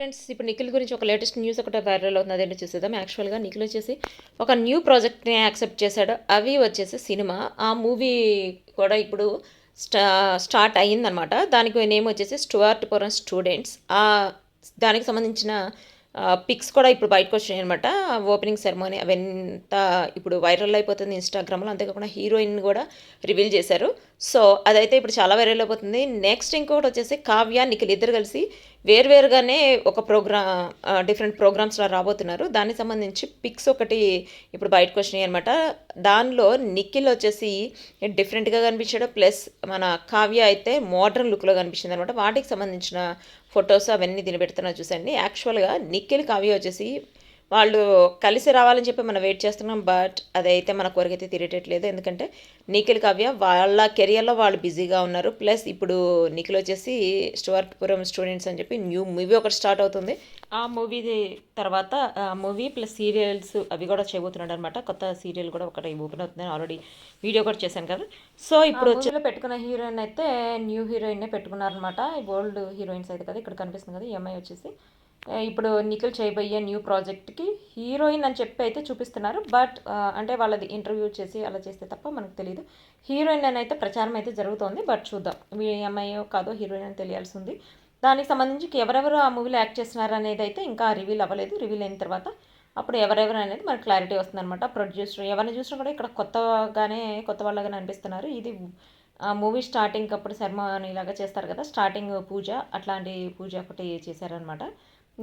Friends ఇప్పుడు నిఖిల్ గురించి ఒక లేటెస్ట్ న్యూస్ ఒకటి వైరల్ అవుతుంది అదేంటో చూసేద్దాం. యాక్చువల్గా నిఖిల్ వచ్చేసి ఒక న్యూ ప్రాజెక్ట్ని యాక్సెప్ట్ చేశాడు. అవి వచ్చేసి సినిమా. ఆ మూవీ కూడా ఇప్పుడు స్టా స్టార్ట్ అయ్యిందనమాట దానికి నేమ్ వచ్చేసి స్టువార్ట్ పురం స్టూడెంట్స్. ఆ దానికి సంబంధించిన పిక్స్ కూడా ఇప్పుడు బయటకు వచ్చినాయి అనమాట ఓపెనింగ్ సెరమోనీ అవంతా ఇప్పుడు వైరల్ అయిపోతుంది ఇన్స్టాగ్రామ్లో అంతేకాకుండా హీరోయిన్ కూడా రివీల్ చేశారు. సో అదైతే ఇప్పుడు చాలా వైరల్ అయిపోతుంది. నెక్స్ట్ ఇంకొకటి వచ్చేసి కావ్య నిఖిల్ ఇద్దరు కలిసి వేరువేరుగానే ఒక ప్రోగ్రామ్ డిఫరెంట్ ప్రోగ్రామ్స్లో రాబోతున్నారు. దానికి సంబంధించి పిక్స్ ఒకటి ఇప్పుడు బయటకు వచ్చినాయి అనమాట దానిలో నిఖిల్ వచ్చేసి డిఫరెంట్గా కనిపించాడు. ప్లస్ మన కావ్య అయితే మోడర్న్ లుక్లో కనిపించింది అనమాట వాటికి సంబంధించిన ఫొటోస్ అవన్నీ తినబెడుతున్నా చూసండి యాక్చువల్గా నిఖిల్ కావ్య వచ్చేసి వాళ్ళు కలిసి రావాలని చెప్పి మనం వెయిట్ చేస్తున్నాం బట్ అదైతే మన కోరికైతే తీరేటట్లేదు. ఎందుకంటే నిఖిల్ కావ్య వాళ్ళ కెరియర్లో వాళ్ళు బిజీగా ఉన్నారు. ప్లస్ ఇప్పుడు నిఖిల్ వచ్చేసి స్టువర్ట్పురం స్టూడెంట్స్ అని చెప్పి న్యూ మూవీ ఒకటి స్టార్ట్ అవుతుంది. ఆ మూవీ తర్వాత మూవీ ప్లస్ సీరియల్స్ అవి కూడా చేయబోతున్నాడు అనమాట కొత్త సీరియల్ కూడా ఒకటి ఓపెన్ అవుతుంది ఆల్రెడీ వీడియో కూడా చేశాను కదా. సో ఇప్పుడు వచ్చి పెట్టుకున్న హీరోయిన్ అయితే న్యూ హీరోయిన్నే పెట్టుకున్నారనమాట ఓల్డ్ హీరోయిన్స్ అయితే కదా ఇక్కడ కనిపిస్తుంది కదా ఈ అమ్మాయి వచ్చేసి. ఇప్పుడు నిఖిల్ చేయబోయే న్యూ ప్రాజెక్ట్కి హీరోయిన్ అని చెప్పి అయితే చూపిస్తున్నారు. బట్ అంటే వాళ్ళది ఇంటర్వ్యూ చేసి అలా చేస్తే తప్ప మనకు తెలియదు హీరోయిన్ అని అయితే ప్రచారం అయితే జరుగుతోంది. బట్ చూద్దాం. మీ అమ్మాయో కాదో హీరోయిన్ అని తెలియాల్సి ఉంది. దానికి సంబంధించి ఎవరెవరు ఆ మూవీలో యాక్ట్ చేస్తున్నారు అనేది అయితే ఇంకా రివీల్ అవ్వలేదు. రివీల్ అయిన తర్వాత అప్పుడు ఎవరెవరు అనేది మనకు క్లారిటీ వస్తుంది అనమాట ప్రొడ్యూసర్ ఎవరిని చూసినా కూడా ఇక్కడ కొత్తగానే కొత్త వాళ్ళగానే అనిపిస్తున్నారు. ఇది మూవీ స్టార్టింగ్ అప్పుడు శర్మ ఇలాగా చేస్తారు కదా. స్టార్టింగ్ పూజ అట్లాంటి పూజ ఒకటి చేశారనమాట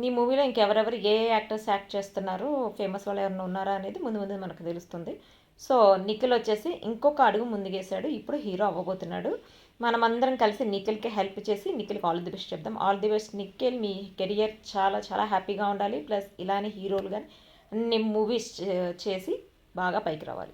నీ మూవీలో ఇంకెవరెవరు ఏ యాక్టర్స్ యాక్ట్ చేస్తున్నారు ఫేమస్ వాళ్ళు ఎవరైనా ఉన్నారా అనేది ముందు ముందు మనకు తెలుస్తుంది. సో నిఖిల్ వచ్చేసి ఇంకొక అడుగు ముందుకేసాడు. ఇప్పుడు హీరో అవ్వబోతున్నాడు. మనమందరం కలిసి నిఖిల్కి హెల్ప్ చేసి నిఖిల్కి ఆల్ ది బెస్ట్ చెప్దాం. ఆల్ ది బెస్ట్ నిఖిల్ మీ కెరియర్ చాలా చాలా హ్యాపీగా ఉండాలి. ప్లస్ ఇలానే హీరోలు కానీ అన్ని మూవీస్ చేసి బాగా పైకి రావాలి.